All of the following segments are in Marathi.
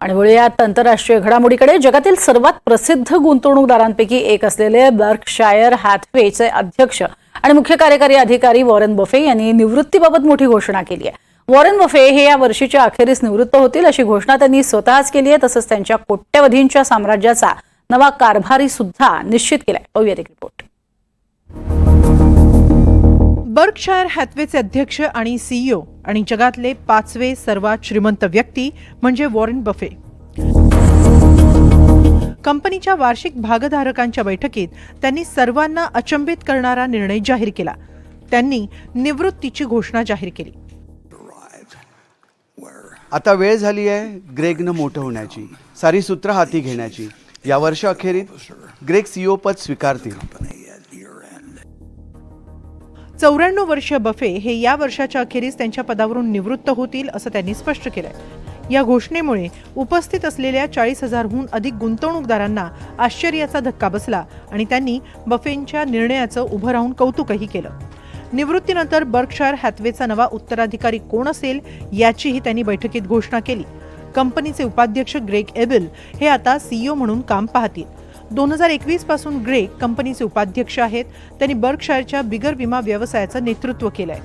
आणि वळूयात आंतरराष्ट्रीय घडामोडीकडे. जगातील सर्वात प्रसिद्ध गुंतवणूकदारांपैकी एक असलेले बर्कशायर हॅथवेचे अध्यक्ष आणि मुख्य कार्यकारी अधिकारी वॉरेन बफे यांनी निवृत्तीबाबत मोठी घोषणा केली आहे. वॉरेन बफे हे या वर्षीच्या अखेरीस निवृत्त होतील अशी घोषणा त्यांनी स्वतःच केली आहे तसंच त्यांच्या कोट्यवधींच्या साम्राज्याचा नवा कारभारी सुद्धा निश्चित केलाय. पाहूयात एक रिपोर्ट बर्कशायर हॅथवेचे अध्यक्ष आणि सीईओ आणि जगातले पाचवे सर्वात श्रीमंत व्यक्ती म्हणजे वॉरेन बफे. कंपनीच्या वार्षिक भागधारकांच्या बैठकीत त्यांनी सर्वांना अचंबित करणारा निर्णय जाहीर केला. त्यांनी निवृत्तीची घोषणा जाहीर केली. आता वेळ झाली आहे ग्रेगनं मोठं होण्याची सारी सूत्र हाती घेण्याची. या वर्ष अखेरीत ग्रेग सीईओ पद स्वीकारतील. चौऱ्याण्णव वर्षीय बफे हे या वर्षाच्या अखेरीस त्यांच्या पदावरून निवृत्त होतील असं त्यांनी स्पष्ट केलंय. या घोषणेमुळे उपस्थित असलेल्या चाळीस हजारहून अधिक गुंतवणूकदारांना आश्चर्याचा धक्का बसला आणि त्यांनी बफेंच्या निर्णयाचं उभं राहून कौतुकही केलं. निवृत्तीनंतर बर्कशायर हॅथवेचा नवा उत्तराधिकारी कोण असेल याचीही त्यांनी बैठकीत घोषणा केली. कंपनीचे उपाध्यक्ष ग्रेग एबिल हे आता सीईओ म्हणून काम पाहतील. दोन हजार एकवीसपासून ग्रे कंपनीचे उपाध्यक्ष आहेत. त्यांनी बर्कशायरच्या बिगर विमा व्यवसायाचं नेतृत्व केलंय.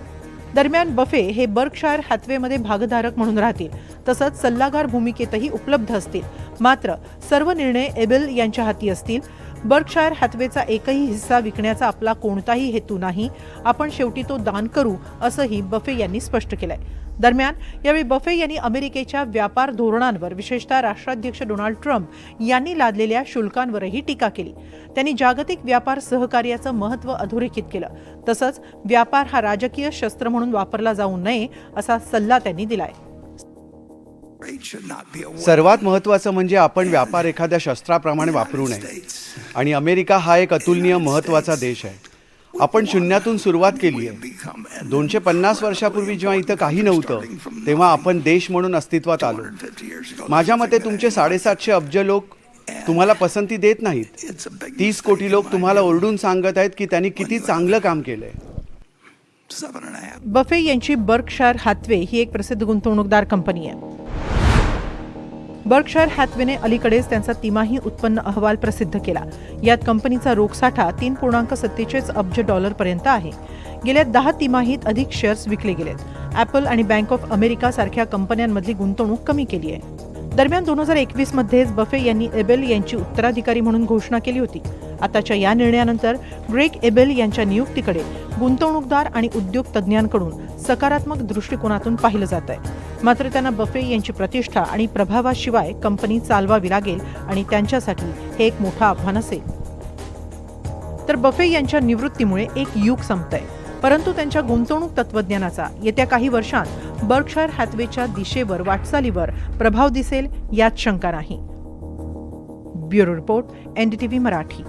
दरम्यान बफे हे बर्कशायर हॅथवेमध्ये भागधारक म्हणून राहतील. तसंच सल्लागार भूमिकेतही उपलब्ध असतील. मात्र सर्व निर्णय एबेल यांच्या हाती असतील. बर्कशायर हॅथवेचा एकही हिस्सा विकण्याचा आपला कोणताही हेतू नाही. आपण शेवटी तो दान करू असंही बफे यांनी स्पष्ट केलंय. दरम्यान यावेळी बफे यांनी अमेरिकेच्या व्यापार धोरणांवर विशेषतः राष्ट्राध्यक्ष डोनाल्ड ट्रम्प यांनी लादलेल्या शुल्कांवरही टीका केली. त्यांनी जागतिक व्यापार सहकार्याचं महत्त्व अधोरेखित केलं. तसंच व्यापार हा राजकीय शस्त्र म्हणून वापरला जाऊ नये असा सल्ला त्यांनी दिलाय. सर्वात महत्त्वाचं म्हणजे आपण व्यापार एखाद्या शस्त्राप्रमाणे वापरू नये. आणि अमेरिका हा एक अतुलनीय महत्त्वाचा देश आहे. आपण शून्यातून सुरुवात केली आहे. दोनशे पन्नास वर्षापूर्वी जेव्हा इथं काही नव्हतं तेव्हा आपण देश म्हणून अस्तित्वात आलो. माझ्या मते तुमचे साडेसातशे अब्ज लोक तुम्हाला पसंती देत नाहीत. तीस कोटी लोक तुम्हाला ओरडून सांगत आहेत की त्यांनी किती चांगलं काम केलंय. बफे यांची बर्कशायर हॅथवे ही एक प्रसिद्ध गुंतवणूकदार कंपनी आहे. बर्कशायर हॅथवेने अलीकडेच त्यांचा तिमाही उत्पन्न अहवाल प्रसिद्ध केला. यात कंपनीचा रोखसाठा तीन पूर्णांक सत्तेचाळीस अब्ज डॉलरपर्यंत आहे. गेल्या दहा तिमाहीत अधिक शेअर्स विकले गेलेत. ॲपल आणि बँक ऑफ अमेरिका सारख्या कंपन्यांमधली गुंतवणूक कमी केली आहे. दरम्यान दोन हजार एकवीस मध्येच बफे यांनी एबेल यांची उत्तराधिकारी म्हणून घोषणा केली होती. आताच्या या निर्णयानंतर ग्रेग एबेल यांच्या नियुक्तीकडे गुंतवणूकदार आणि उद्योग तज्ज्ञांकडून सकारात्मक दृष्टिकोनातून पाहिलं जात आहे मात्र त्यांना बफे यांची प्रतिष्ठा आणि प्रभावाशिवाय कंपनी चालवावी लागेल आणि त्यांच्यासाठी हे एक मोठं आव्हान असेल. तर बफे यांच्या निवृत्तीमुळे एक युग संपतंय. परंतु त्यांच्या गुंतवणूक तत्वज्ञानाचा येत्या काही वर्षांत बर्कशायर हॅथवेच्या दिशेवर वाटचालीवर प्रभाव दिसेल यात शंका नाही. Bureau report NDTV Marathi.